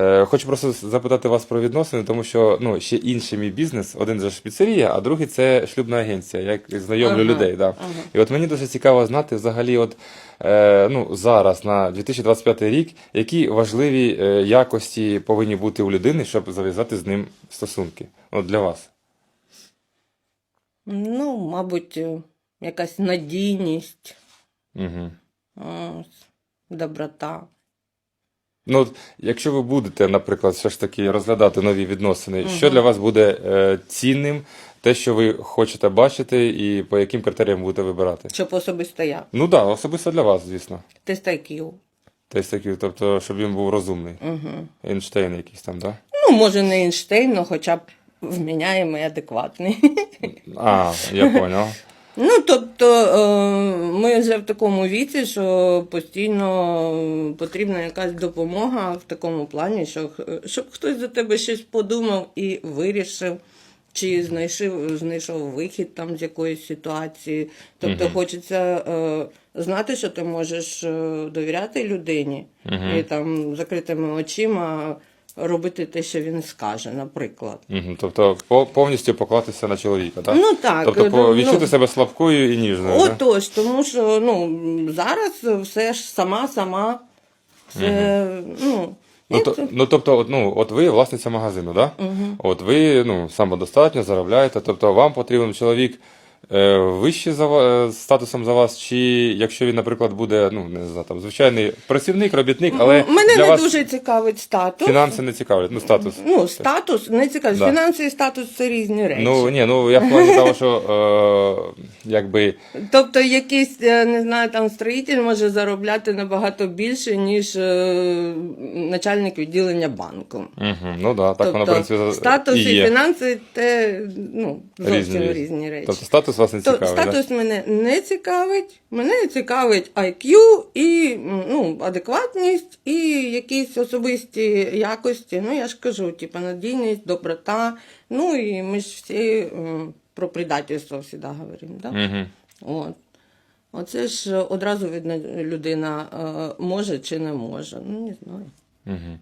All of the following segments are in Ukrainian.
Е, Хочу просто запитати вас про відносини, тому що ну, ще інший мій бізнес, один же ж піцерія, а другий це шлюбна агенція, як знайомлю Ага, людей. Да. ага. І от мені дуже цікаво знати взагалі, от, е, ну, зараз, на 2025 рік, які важливі е, якості повинні бути у людини, щоб зав'язати з ним стосунки. От для вас. Ну, мабуть, е, якась надійність, Угу. доброта. Ну, якщо ви будете, наприклад, все ж таки розглядати нові відносини, що для вас буде е, цінним, те, що ви хочете бачити, і по яким критеріям будете вибирати? Щоб особисто я. Ну так, да, особисто для вас, звісно. Тест IQ. Тест такий, тобто, щоб він був розумний. Угу. Ейнштейн якийсь там, так? Ну, може, не Ейнштейн, але хоча б вміняємий, адекватний. А, я понял. Ну, тобто, е, ми вже в такому віці, що постійно потрібна якась допомога в такому плані, що, щоб хтось за тебе щось подумав і вирішив, чи знайшов, знайшов вихід там з якоїсь ситуації. Тобто Мгм. хочеться е, знати, що ти можеш е, довіряти людині Мгм. і там закритими очима робити те, що він скаже, наприклад. Угу. Тобто по- повністю поклатися на чоловіка, так? Ну так, тобто ну, відчути ну, себе слабкою і ніжною. да? Отож, тому що ну, зараз все ж сама, сама. Це, ну, Ну, то, ну, тобто, от, ну, от ви власниця магазину, так? Да? От ви ну, самодостатньо заробляєте, тобто вам потрібен чоловік е, вищий за ва- е, статусом за вас, чи якщо він, наприклад, буде, ну, не знаю, там, звичайний працівник, робітник, але Мене для не вас дуже цікавить статус. фінанси не цікавлять, ну, статус. Ну, статус не цікавить. Да. Фінанси і статус це різні речі. Ну, ні, ну, я в плані того, що, е, якби, Тобто якийсь, е, не знаю, там строїтель може заробляти набагато більше, ніж е, начальник відділення банку. угу, ну, да, так тобто, воно, в принципі, статус і і, є. фінанси це ну, зовсім Різні різні, речі. речі. Тобто статус вас не То цікавить, да? статус мене не цікавить. Мене цікавить IQ і ну, адекватність, і якісь особисті якості. Ну, я ж кажу, типу, надійність, доброта. Ну і ми ж всі про предательство завжди говоримо. Да? Угу. От. Оце ж одразу видно, людина е, може чи не може. Ну, не знаю. Угу.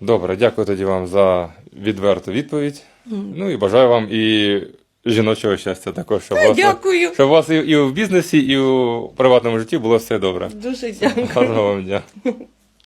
Добре, дякую тоді вам за відверту відповідь. Ну і бажаю вам і жіночого щастя також, щоб, у вас, Дякую. щоб у вас і, і в бізнесі, і у приватному житті було все добре. Дуже дякую. Гарного вам дня.